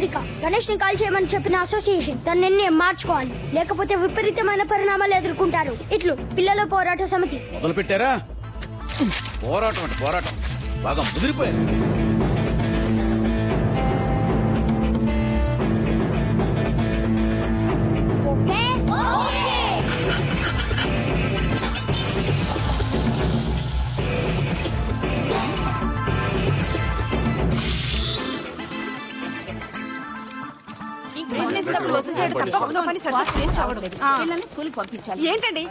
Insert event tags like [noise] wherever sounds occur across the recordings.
హెచ్చరిక గణేష్ని కాల్ చేయమని చెప్పిన అసోసియేషన్ తన నిర్ణయం మార్చుకోవాలి. లేకపోతే విపరీతమైన పరిణామాలు ఎదుర్కొంటారు. ఇట్లు పిల్లల పోరాట సమితి. మొదలు పెట్టారా పోరాటం అంటే పోరాటం. బాగా ముదిరిపోయారు. ప్రెగ్నెన్సీ వసూలు చేయడం తప్ప ఉన్న పని సరిగ్గా చేసి చావడం. పిల్లల్ని స్కూల్కి పంపించాలి. ఏంటండి?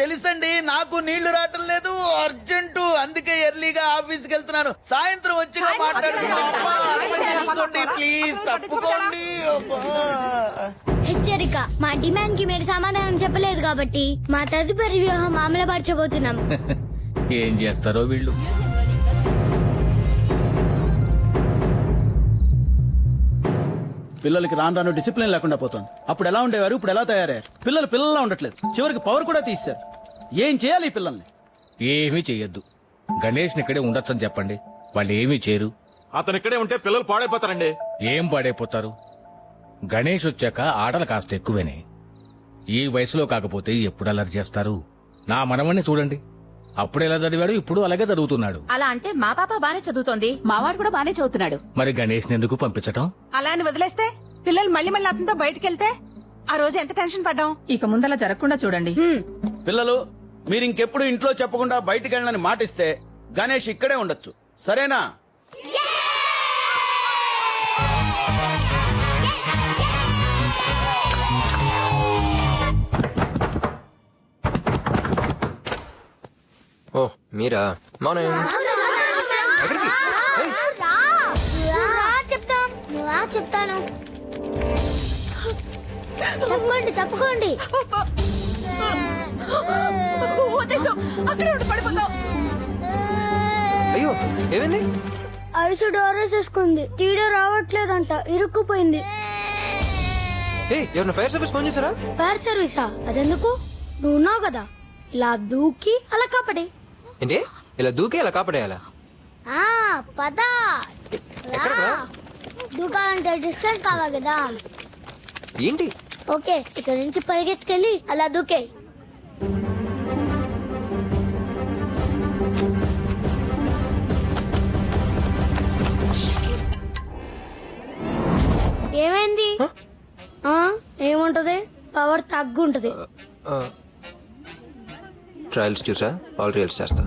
తెలుసండి నాకు నీళ్ళు రావటం లేదు అర్జెంటు. అందుకే ఎర్లీగా ఆఫీస్కి వెళ్తున్నాను. సాయంత్రం వచ్చి మాట్లాడుకోండి ప్లీజ్ తప్పుకోండి అబ్బా. హెచ్చరిక. మా డిమాండ్కి మీరు సమాధానం చెప్పలేదు కాబట్టి మా తదుపరి వ్యూహం అమలుపరచబోతున్నాం. [laughs] ఏం చేస్తారో వీళ్ళు? పిల్లలకి రాను రాను డిసిప్లిన్ లేకుండా పోతుంది. అప్పుడు ఎలా ఉండేవారు? ఇప్పుడు ఎలా తయారయ్యారు? పిల్లలు పిల్లల్లా ఉండట్లేదు. చివరికి పవర్ కూడా తీశారు ఏం చేయాలి ఈ పిల్లల్ని? ఏమీ చెయ్యొద్దు గణేష్ ఇక్కడే ఉండొచ్చని చెప్పండి. వాళ్ళు ఏమీ చేయరు. అతను ఇక్కడే ఉంటే పిల్లలు పాడైపోతారండి. ఏం పాడైపోతారు? గణేష్ వచ్చాక ఆటలు కాస్త ఎక్కువేనే. ఈ వయసులో కాకపోతే ఎప్పుడు అలర్ట్ చేస్తారు? నా మనవణ్ణి చూడండి. అప్పుడు ఎలా చదివాడు? ఇప్పుడు అలాగే చదువుతున్నాడు. అలా అంటే మా పాప బానే చదువుతోంది. మావాడు కూడా బానే చదువుతున్నాడు. మరి గణేష్ ఎందుకు పంపించటం? అలా అని వదిలేస్తే పిల్లలు మళ్ళీ మళ్ళీ అతనితో బయటికి వెళ్తే ఆ రోజు ఎంత టెన్షన్ పడ్డాం? ఇక ముందలా జరగకుండా చూడండి. పిల్లలు మీరు ఇంకెప్పుడు ఇంట్లో చెప్పకుండా బయటికి వెళ్ళని మాటిస్తే గణేష్ ఇక్కడే ఉండొచ్చు. సరేనా? మీరా? మార్నింగ్ ఎక్కడికి? ఏయ్, చెప్తాం. నువ్వా చెప్తాను. తప్పుకోండి తప్పుకోండి. వదిలేసు, అక్కడే ఉండి పడిపోతావు. అయ్యో ఏమైంది? ఐసు డోరేసేసుకుంది తీయడం రావట్లేదంట ఇరుక్కుపోయింది. ఏ ఎవరిన ఫైర్ సర్వీస్ ఫోన్ చేశారా? ఫైర్ సర్వీసా? అదెందుకు? నువ్వు ఉన్నావు కదా. ఇలా దూకి అలా కాపడి. ఏంటి? ఇలా దూకే ఇలా కాపాడేయాలా? ఆ పద. దూకాలంటే డిస్టెన్స్ కావాలి కదా. ఏంటి? ఓకే ఇక్కడ నుంచి పరిగెత్తుకెళ్ళి అలా దూకే. ఏమైంది? ఆ, ఏముంటది? పవర్ తగ్గుంటది. ట్రయల్స్ చూసా ఆల్ రియల్స్ చేస్తా.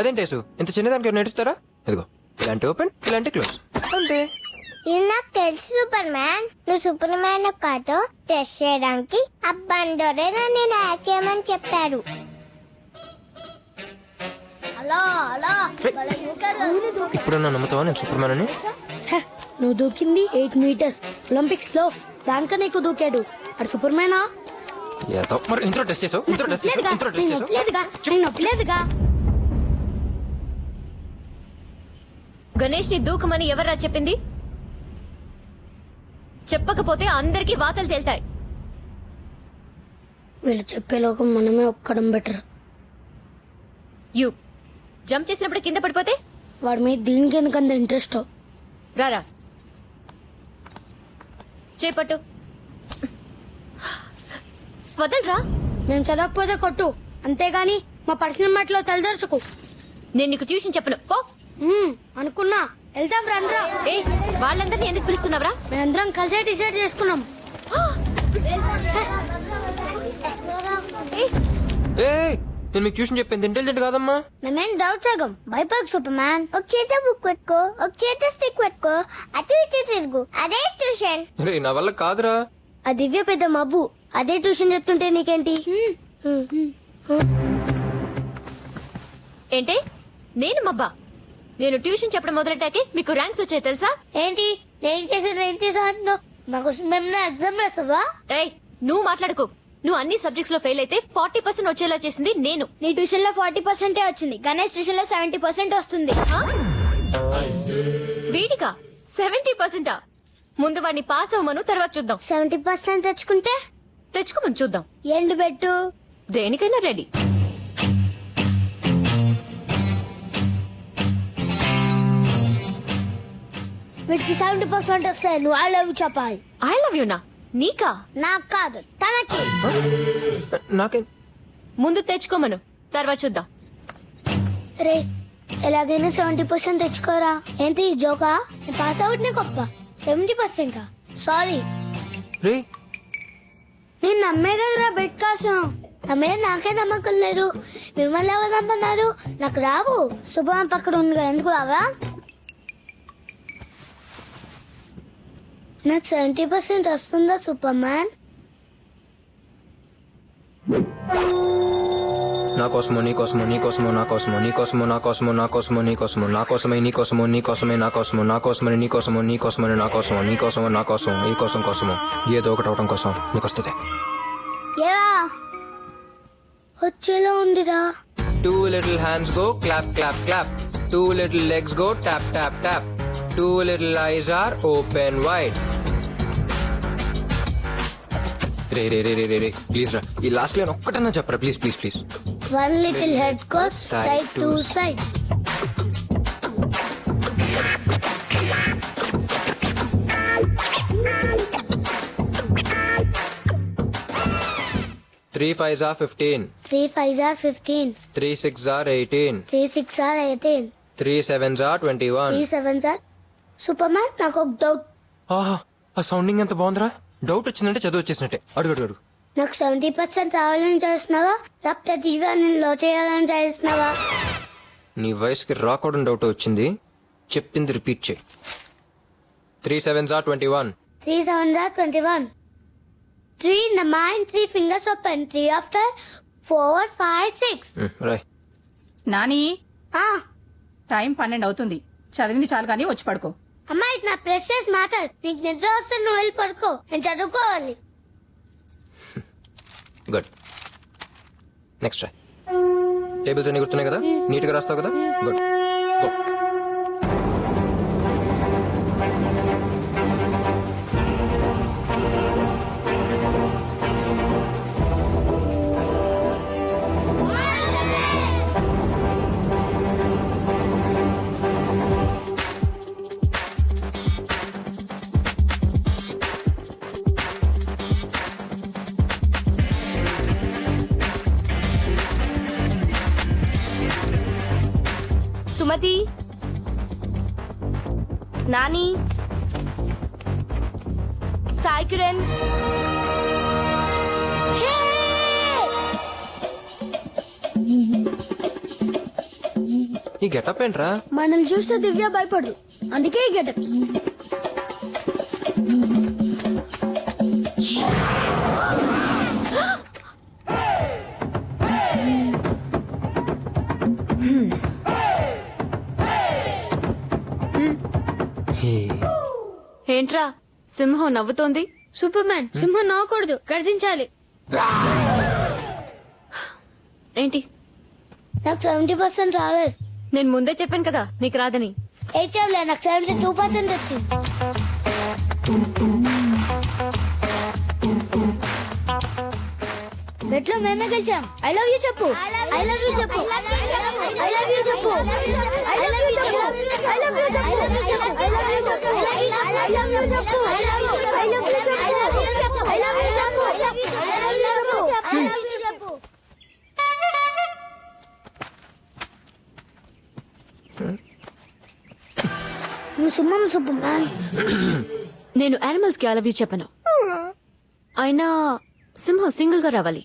అదేంటి యేసు ఇంత చిన్నదానికి నడుస్తారా ఇదిగో ఇలాంటి ఓపెన్ ఇలాంటి క్లోజ్ అంతే. ఇది నాకు తెలుసు సూపర్ మ్యాన్ నువ్వు సూపర్ మ్యాన్ కాదు టెస్ట్ చేయడానికి అబ్బండోరే నన్ను ఇలా చేయమని చెప్పారు. నమ్ముతావా నేను సూపర్ మ్యాన్ అని నువ్వు దూకింది ఎయిట్ మీటర్స్ ఒలింపిక్స్లో దానికన్నా ఎక్కువ దూకాడు. అది సూపర్ మ్యానా ఏదో మరి ఇంట్లో టెస్ట్ చేసావు? ఇంట్లో టెస్ట్ చేసావు? ఇంట్లో టెస్ట్ చేసావు? నొప్పలేదుగా నేను నొప్పలేదుగా గణేష్ని దూకమని ఎవర్రా చెప్పింది? చెప్పకపోతే అందరికీ వాతలు తేల్తాయి. వీళ్ళు చెప్పే లోకం మనమే ఒక్కడం బెటర్. యు జంప్ చేసినప్పుడు కింద పడిపోతే? వాడి మీద దీనికి ఎందుకంత ఇంట్రెస్ట్? రారా చేపట్టు వదలరా? మేము చదవకపోతే కొట్టు. అంతేగాని మా పర్సనల్ మ్యాట్లో తలదర్చుకో. నేను నీకు ట్యూషన్ చెప్పను. పో. మ్మ్, అనుకున్నా. వెళ్దాం రండ్రా. ఏ వాళ్ళందరినీ ఎందుకు పిలుస్తున్నావురా? మేమందరం కలిసే డిసైడ్ చేసుకున్నాం. ఏ నేను మీకు ట్యూషన్ చెప్పింది ఇంటెలిజెంట్ కాదమ్మా. మేమేం డౌట్ సగం. భయపడకు సూపర్ మ్యాన్. ఒక చేత బుక్ పెట్టుకో ఒక చేత స్టిక్ పెట్టుకో అటు ఇటు తిరుగు. అదే ట్యూషన్. రే నా వల్ల కాదురా. ఆ దివ్య పెద్ద మబ్బు. అదే ట్యూషన్ చెప్తుంటే నీకేంటి? ఏంటి? నేను మబ్బా? నేను ట్యూషన్ చెప్పడం మొదలెట్టాకే మీకు ర్యాంక్స్ వచ్చాయి తెలుసా? ఏంటి? నేను చేసాను ఏం చేసా అంటున్నావు? మాకు మేము ఎగ్జామ్ రాసావా? ఏయ్ నువ్వు మాట్లాడుకో. నువ్వు అన్ని సబ్జెక్ట్స్లో ఫెయిల్ అయితే ఫార్టీ పర్సెంట్ వచ్చేలా చేసింది నేను. నీ ట్యూషన్లో ఫార్టీ పర్సెంటే వచ్చింది. గణేష్ ట్యూషన్లో సెవెంటీ పర్సెంట్ వస్తుంది? వీడిగా సెవెంటీ పర్సెంటా? ముందు వాడిని పాస్ అవ్వమను తర్వాత చూద్దాం. సెవెంటీ పర్సెంట్ తెచ్చుకుంటే? తెచ్చుకోమని చూద్దాం. ఎండు పెట్టు. దేనికైనా రెడీ. వీటికి సెవెంటీ పర్సెంట్ వస్తాయి. నువ్వు ఐ లవ్ చెప్పాలి. ఐ లవ్ యూ నా. నీకా? నాకు కాదు తనకి. నాకేం? ముందు తెచ్చుకోమను తర్వాత చూద్దాం. రే ఎలాగైనా సెవెంటీ పర్సెంట్ తెచ్చుకోరా. ఏంటి జోకా నేను పాస్ అవుట్ నీ గొప్ప సెవెంటీ పర్సెంట్ సారీ రే. నేను నమ్మే కదరా బెట్ కోసం. నమ్మే నాకే నమ్మకం లేదు. మిమ్మల్ని ఎవరు నమ్మన్నారు? నాకు రావు. శుభం పక్కన ఉంది కదా ఎందుకు రావా? నాకు సెవెంటీ పర్సెంట్ వస్తుందా సూపర్ మ్యాన్ నా కోసమో నీ కోసమో నీ కోసమో నా కోసమో నీ కోసమో నా కోసమో నా కోసమో నీ కోసమో నా కోసమై నీ కోసమో నీ కోసమై నా కోసమో నా కోసమని నీ కోసమో నీ కోసమని నా కోసమో నీ కోసమో నా కోసం ఈ కోసం కోసమో? ఏదో ఒకటి అవడం కోసం నీకు వస్తుంది. వచ్చేలా ఉందిరా. Two little hands go clap clap clap two little legs go tap tap tap two little eyes are open wide రే రే రే రే రే రే ప్లీజ్ రా. ఈ లాస్ట్ లైన్ ఒక్కటన్నా చెప్పరా? Please please please one little head Side side to to side three five are fifteen three five are fifteen three six are eighteen three six are eighteen three sevens are twenty one three seven are Superman నాకు ఒక doubt ఆహా ఆ sounding ఎంత బాగుందిరా? Doubt వచ్చిందంటే చదువు వచ్చేసినట్టే. అడుగు అడుగు అడుగు. నాకు సెవెంటీ పర్సెంట్ రావాలని చేస్తున్నావా? లేకపోతే టీవీ నేను లో చేయాలని చేస్తున్నావా? నీ వయసుకి రాకూడని డౌట్ వచ్చింది. చెప్పింది రిపీట్ చేయి. Three sevens are twenty one three seven are twenty one three in the mind three fingers open three after four five six Roy Nani time పన్నెండు అవుతుంది. చదివింది చాలు కానీ వచ్చి పడుకో. అమ్మా ఇది నా ప్రెషస్ మ్యాటర్ నీకు నిద్ర వస్తే నువ్వు వెళ్ళి పడుకో. నేను చదువుకోవాలి. గుడ్ నెక్స్ట్ టేబుల్స్ అన్ని గుర్తున్నాయి కదా? నీట్గా రాస్తావు కదా? గుడ్ సుమతి? నాని? సాయి కిరణ్? ఈ గెటప్ ఏంట్రా? మనల్ని చూస్తే దివ్య భయపడదు అందుకే గెటప్. ఏంట్రా? సింహం నవ్వుతోంది. సూపర్ మ్యాన్ సింహం నవ్వకూడదు. గర్జించాలి. ఏంటి? నాకు సెవెంటీ పర్సెంట్ రాలేదు నేను ముందే చెప్పాను కదా నీకు రాదని. ఏం చెప్పలే నాకు సెవెంటీ టూ పర్సెంట్ వచ్చింది. బెట్లో మేమే గెలిచాం ఐ లవ్ యూ చెప్పు ఐ లవ్ యూ చెప్పు ఐ లవ్ యూ చెప్పు ఐ లవ్ యూ చెప్పు ఐ లవ్ యూ చెప్పు ఐ లవ్ యూ చెప్పు ఐ లవ్ యూ చెప్పు ఐ లవ్ యూ చెప్పు ఐ లవ్ యూ చెప్పు ఐ లవ్ యూ చెప్పు ఐ లవ్ యూ చెప్పు ఐ లవ్ యూ చెప్పు ఐ లవ్ యూ చెప్పు నువ్వు సుమ్మం సూపర్ మ్యాన్ నేను యానిమల్స్కి అలవి చెప్పను అయినా సింహం సింగిల్గా రావాలి